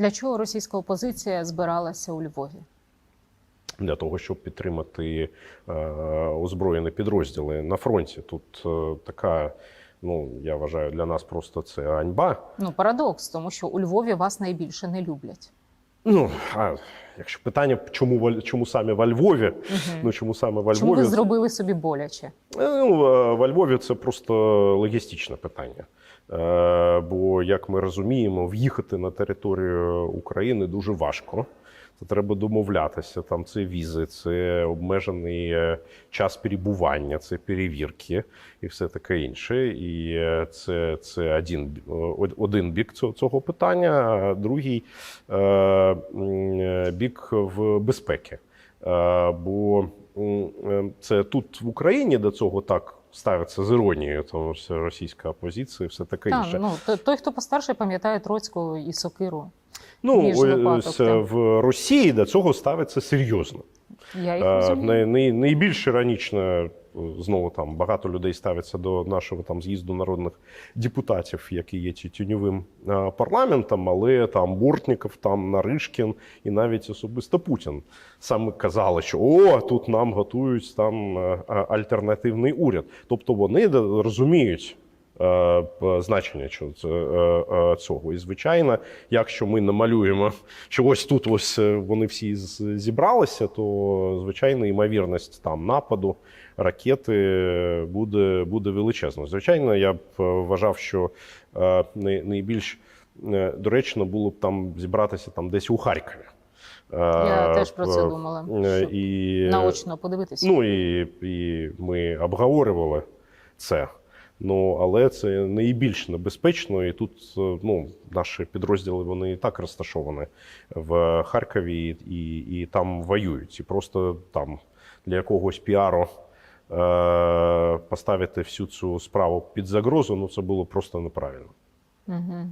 Для чого російська опозиція збиралася у Львові? для того, щоб підтримати е, озброєні підрозділи на фронті. Тут е, така, ну я вважаю, для нас просто це ганьба. Ну, парадокс, тому що у Львові вас найбільше не люблять. Ну а якщо питання, чому чому саме во Львові? Ну чому саме во Чому ви зробили собі боляче? Е, Ну, е, во Львові це просто логістичне питання. Е, Бо, як ми розуміємо, в'їхати на територію України дуже важко. Це треба домовлятися. Там це візи, це обмежений е, час перебування, це перевірки і все таке інше. І е, це, це один, один бік цього, питання, а другий е, е, бік в безпеки. Е, Бо е, це тут в Україні до цього так ставиться з іронією, тому що російська опозиція і все таке Та, інше. ну, той, хто постарше, пам'ятає Троцького і Сокиру. Ну, ось в Росії до цього ставиться серйозно. Я їх Е, розумію. най- най- Найбільш іронічно, е, знову там багато людей ставиться до нашого там з'їзду народних депутатів, який є ті- тіньовим е, парламентом, але там Бортніков, там Наришкін і навіть особисто Путін саме казали, що о, тут нам готують там е, е, альтернативний уряд. Тобто вони розуміють. е, Значення цього- е, е. І звичайно, якщо ми намалюємо, що ось тут ось е, вони всі зібралися, то звичайно ймовірність там нападу ракети буде, буде величезна. Звичайно, я б е, вважав, що е, найбільш е, доречно було б там зібратися там десь у Харкові. Я теж про це думала. щоб І, Наочно подивитися. Ну і, і ми обговорювали це. Ну, але це найбільш небезпечно, і тут ну, наші підрозділи вони і так розташовані в Харкові і, і там воюють. І просто там для якогось піару поставити всю цю справу під загрозу, ну це було просто неправильно. Угу.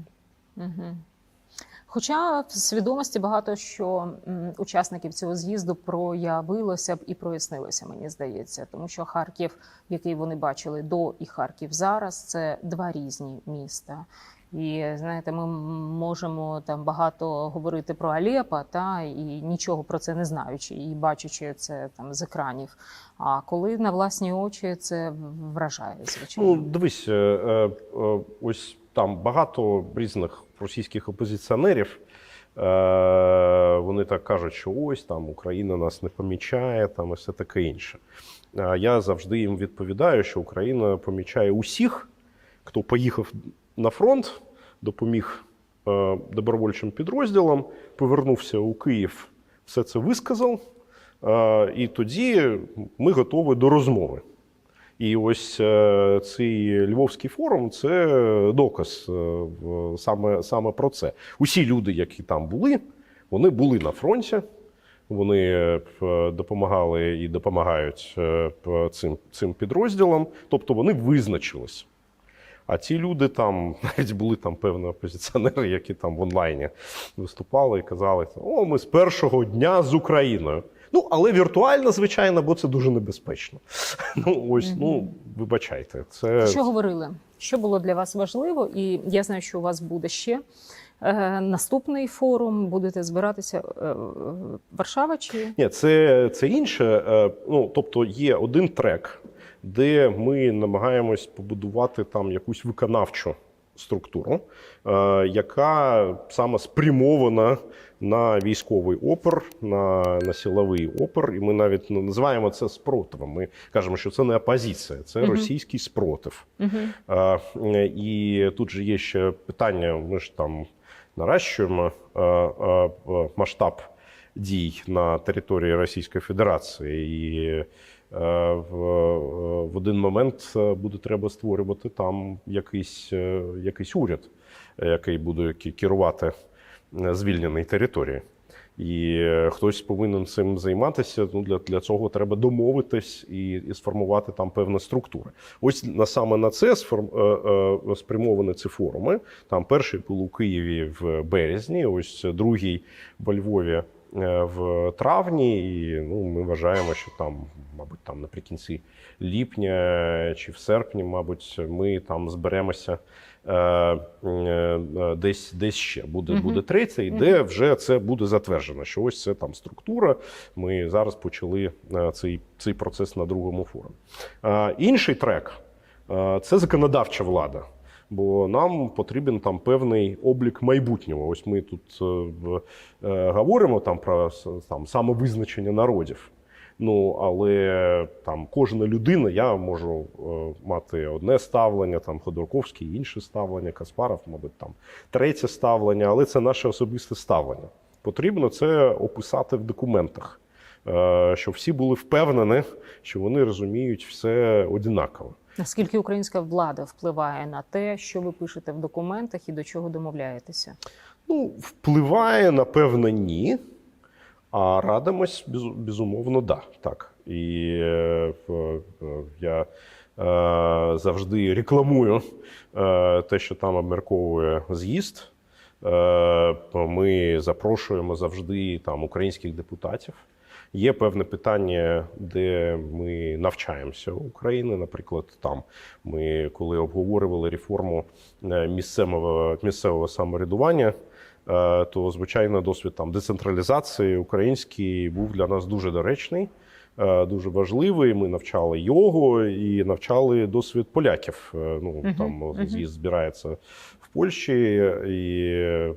Угу. Хоча в свідомості багато що учасників цього з'їзду проявилося б і прояснилося, мені здається, тому що Харків, який вони бачили до і Харків зараз, це два різні міста. І знаєте, ми можемо там багато говорити про Алєпа, та і нічого про це не знаючи, і бачачи це там з екранів. А коли на власні очі це вражає, звичайно. Ну, дивись, е, е, е, ось там багато різних російських опозиціонерів. Вони так кажуть, що ось там Україна нас не помічає, там і все таке інше. Я завжди їм відповідаю, що Україна помічає усіх, хто поїхав на фронт, допоміг е, добровольчим підрозділам, повернувся у Київ, все це висказав. Е, І тоді ми готові до розмови. І ось е, цей Львовський форум це доказ саме, саме про це. Усі люди, які там були, вони були на фронті, вони допомагали і допомагають цим, цим підрозділам, тобто вони визначились. А ті люди там навіть були там певні опозиціонери, які там в онлайні виступали і казали: о, ми з першого дня з Україною. Ну, але віртуально, звичайно, бо це дуже небезпечно. Ну, ось, ну, вибачайте, це Що говорили? Що було для вас важливо? І я знаю, що у вас буде ще е, наступний форум. Будете збиратися е, Варшава чи Ні, це, це інше. Е, Ну, тобто є один трек, де ми намагаємось побудувати там якусь виконавчу структуру, е, яка саме спрямована на військовий опір, на, на силовий опір. І ми навіть не називаємо це спротивом. Ми кажемо, що це не опозиція, це Мгм. російський спротив. угу. І тут же є ще питання: ми ж там наращуємо масштаб дій на території Російської Федерації, і в, в один момент е, буде треба створювати там якийсь, е, якийсь уряд, який буде керувати е, звільненою територією. І е, хтось повинен цим займатися. Ну для, для цього треба домовитись і, і сформувати там певні структури. Ось на саме на це сформ, е, е, спрямовані ці форуми. Там перший був у Києві в березні, ось другий во Львові е, в травні. І ну, ми вважаємо, що там, мабуть, там наприкінці ліпня чи в серпні, мабуть, ми там зберемося е, е, десь, десь ще буде, Мгм. буде третій, де вже це буде затверджено. Що ось це там структура. Ми зараз почали е, цей, цей процес на другому форумі. Е, інший трек е, це законодавча влада. Бо нам потрібен там певний облік майбутнього. Ось ми тут е, е, говоримо там про там самовизначення народів. Ну але там кожна людина, я можу е, мати одне ставлення, там Ходорковський інше ставлення, Каспаров, мабуть, там третє ставлення, але це наше особисте ставлення. Потрібно це описати в документах, е, щоб всі були впевнені, що вони розуміють все однаково. Наскільки українська влада впливає на те, що ви пишете в документах і до чого домовляєтеся? Ну, впливає, напевно, ні. А радимось, без- безумовно, да. Так. І е, е, я е, завжди рекламую е, те, що там обмірковує з'їзд. Е, ми запрошуємо завжди там українських депутатів. Є певне питання, де ми навчаємося України. Наприклад, там ми коли обговорювали реформу е, місцевого, місцевого самоврядування, е, то звичайно досвід там децентралізації український був для нас дуже доречний, дуже важливий. Ми навчали його і навчали досвід поляків. Е, Ну Мгм, там мгм. з'їзд збирається в Польщі, і е,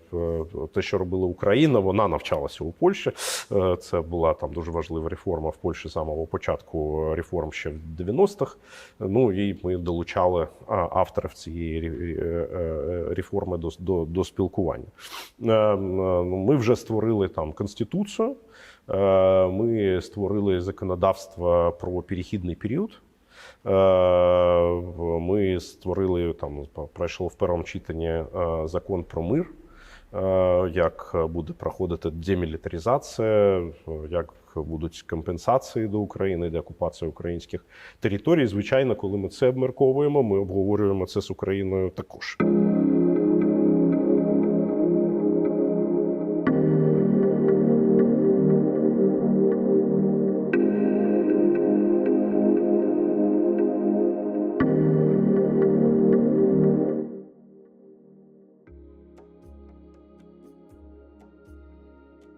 те, що робила Україна, вона навчалася у Польщі. Е, Це була там дуже важлива реформа в Польщі з самого початку реформ ще в 90-х. Ну і ми долучали авторів цієї ре- е, е, реформи до, до, до спілкування. Е, е, ну, Ми вже створили там конституцію. Е, Ми створили законодавство про перехідний період. Е, Ми створили там пройшло в першому читанні е, закон про мир, як буде проходити демілітаризація, як будуть компенсації до України, де окупація українських територій. Звичайно, коли ми це обмірковуємо, ми обговорюємо це з Україною також.